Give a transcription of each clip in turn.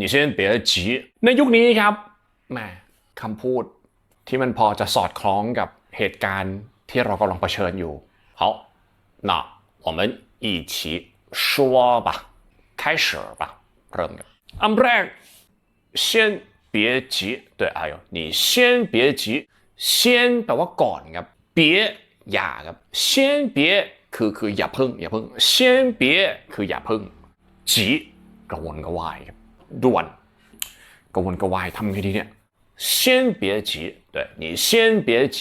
你先别急ในยุคนี้ครับแหมคำพูดที่มันพอจะสอดคล้องกับเหตุการณ์ที่เรากำลังเผชิญอยู่好那我们一起说吧开始吧เริ่มกันอันแรก先别急对哎呦你先别急先แปลว่าก่อนครับ别อย่าครับ先别คือคืออย่าเพิ่งอย่าเพิ่ง先别คืออย่าเพิ่งจีกระวนกระวายครับ ด่วนกระวนกระวายทำไงดีเนี่ย先别急对你先别急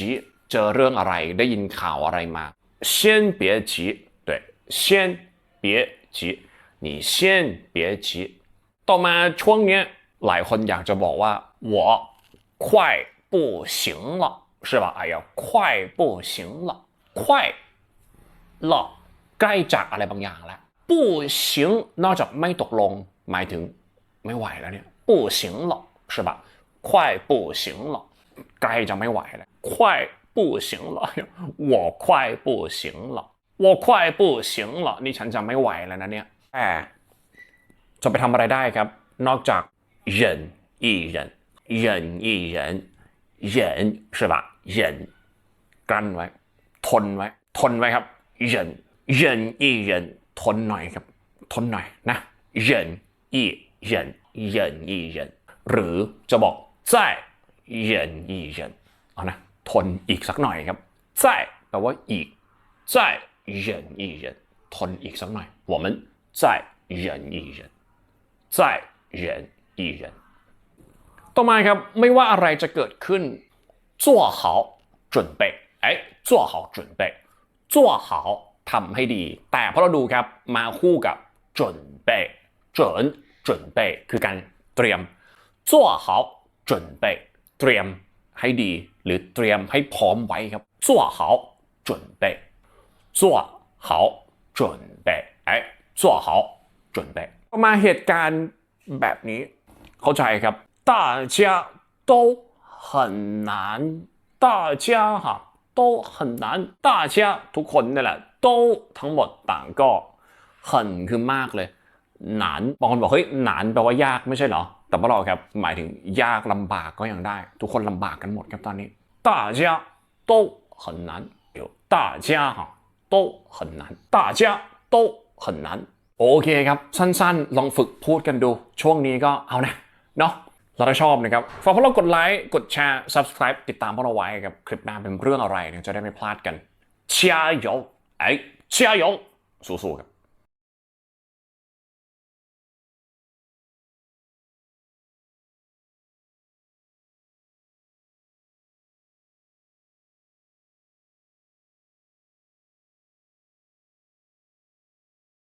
เจอเรื่องอะไรได้ยินข่าวอะไรมา先别急对先别急你先别急ต่อมาช่วงเนี้ยหลายคนอยากจะบอกว่า我快不行了是吧哎呀快不行了快了ใกล้จากอะไรบางอย่างแล้ว不行นอกจากไม่ตกลงหมายถึง ไม่ไหวแล้วเนี่ย不行了是吧快不行了ใกล้จะไม่ไหวแล้ว快不行了我快不行了我快不行了นี่ฉันจะไม่ไหวแล้วนะเนี่ยแต่จะไปทำอะไรได้ครับ นอกจาก忍一忍忍一忍忍是吧忍กลั้นไว้ ทนไว้ ทนไว้ครับ忍忍一忍ทนหน่อยครับ ทนหน่อยนะ忍一 忍忍一忍หรือจะบอก再忍一忍เอานะทนอีกสักหน่อยครับ再แปลว่าอีก再忍一忍ทนอีกสักหน่อย我们再忍一忍再忍一忍ต่อมาครับไม่ว่าอะไรจะเกิดขึ้น做好准备ไอ้做好准备做好ทำให้ดี แต่พอเราดูครับมาคู่กับ准备准 准备คือการเตรียม做好准备เตรียมให้ดี หรือเตรียมให้พร้อมไว้ครับ做好准备做好准备ไอ้做好准备มาเหตุการณ์แบบนี้ เข้าใจครับ大家都很难大家哈都很难大家ทุกคนนี่แหละ都ทั้งหมดต่างก็很คือมากเลย หนานบางคนบอกเฮ้ยหนานแปลว่ายากไม่ใช่เหรอ แต่ว่าเราครับหมายถึงยากลำบากก็ยังได้ ทุกคนลำบากกันหมดครับตอนนี้大家都很难有大家哈都很难大家都很难โอเคครับ สั้นๆ ลองฝึกพูดกันดู ช่วงนี้ก็เอานะ เนาะเราถ้าชอบนะครับฝากพวกเรากดไลค์ กดแชร์ subscribe ติดตามพวกเราไว้ครับ คลิปหน้าเป็นเรื่องอะไรเนี่ยจะได้ไม่พลาดกัน加油ไอ้加油สู้ๆครับ